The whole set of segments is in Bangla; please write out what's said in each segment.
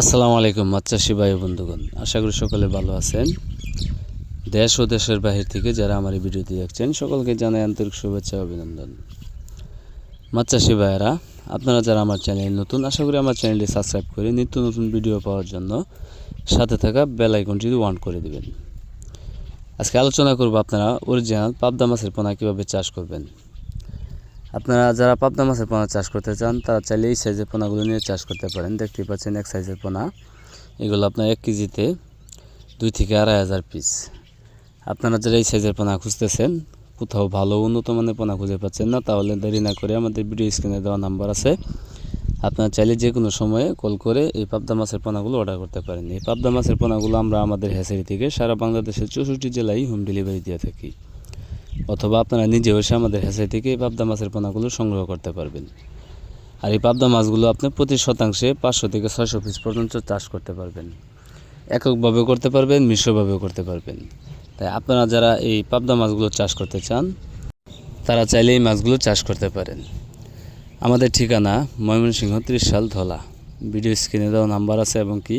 আসসালামু আলাইকুম মাচ্চাসী ভাই বন্ধুগণ। আশা করি সকলে ভালো আছেন। দেশ ও দেশের বাহির থেকে যারা আমার এই ভিডিওটি দেখছেন, সকলকে জানাই আন্তরিক শুভেচ্ছা অভিনন্দন। মাচ্চাসী ভাইয়েরা, আপনারা যারা আমার চ্যানেল নতুন, আশা করি আমার চ্যানেলটি সাবস্ক্রাইব করে নিত্য নতুন ভিডিও পাওয়ার জন্য সাথে থাকা বেল আইকনটি অন করে দিবেন। আজকে আলোচনা করব আপনারা অরিজিনাল পাবদা মাছের পোনা কীভাবে চাষ করবেন। আপনারা যারা পাবদা মাছের পোনা চাষ করতে চান, তারা চাইলে এই সাইজের পোনাগুলো নিয়ে চাষ করতে পারেন। দেখতেই পাচ্ছেন এক সাইজের পোনা। এগুলো আপনার এক কেজিতে দুই থেকে আড়াই হাজার পিস আপনারা যারা এই সাইজের পোনা খুঁজতেছেন, কোথাও ভালো উন্নত মানের পোনা খুঁজে পাচ্ছেন না, তাহলে দেরি না করে আমাদের ভিডিও স্ক্রিনে দেওয়া নাম্বার আছে। আপনারা চাইলে যে কোনো সময়ে কল করে এই পাবদা মাছের পোনাগুলো অর্ডার করতে পারেন। এই পাবদা মাছের পোনাগুলো আমরা আমাদের হ্যাচারি থেকে সারা বাংলাদেশের চৌষট্টি জেলায় হোম ডেলিভারি দিয়ে থাকি। অথবা আপনারা নিজেও এসে আমাদের হ্যাচারি থেকে এই পাবদা মাছের পোনাগুলো সংগ্রহ করতে পারবেন। আর এই পাবদা মাছগুলো আপনি প্রতি শতাংশে পাঁচশো থেকে ছয়শো পিস পর্যন্ত চাষ করতে পারবেন। এককভাবে করতে পারবেন, মিশ্রভাবেও করতে পারবেন। তাই আপনারা যারা এই পাবদা মাছগুলো চাষ করতে চান, তারা চাইলে এই মাছগুলো চাষ করতে পারেন। আমাদের ঠিকানা ময়মনসিংহ ত্রিশ সাল ধলা। ভিডিও স্ক্রিনে দেওয়া নাম্বার আছে এবং কি?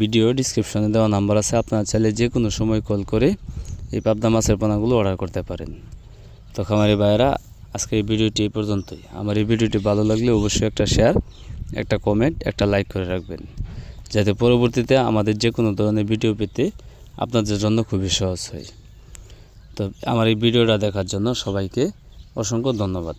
ভিডিও ডিসক্রিপশনে দেওয়া নাম্বার আছে। আপনারা চাইলে যে কোনো সময় কল করে এই পাবদা মাছের পোনাগুলো অর্ডার করতে পারেন। তো খামারি ভাইয়েরা, আজকে এই ভিডিওটি এই পর্যন্তই। আমার এই ভিডিওটি ভালো লাগলে অবশ্যই একটা শেয়ার একটা কমেন্ট একটা লাইক করে রাখবেন। যাতে পরবর্তীতে আমাদের যে কোনো ধরনের ভিডিও পেতে আপনাদের জন্য খুবই সহজ হয়। তো আমার এই ভিডিওটা দেখার জন্য সবাইকে অসংখ্য ধন্যবাদ।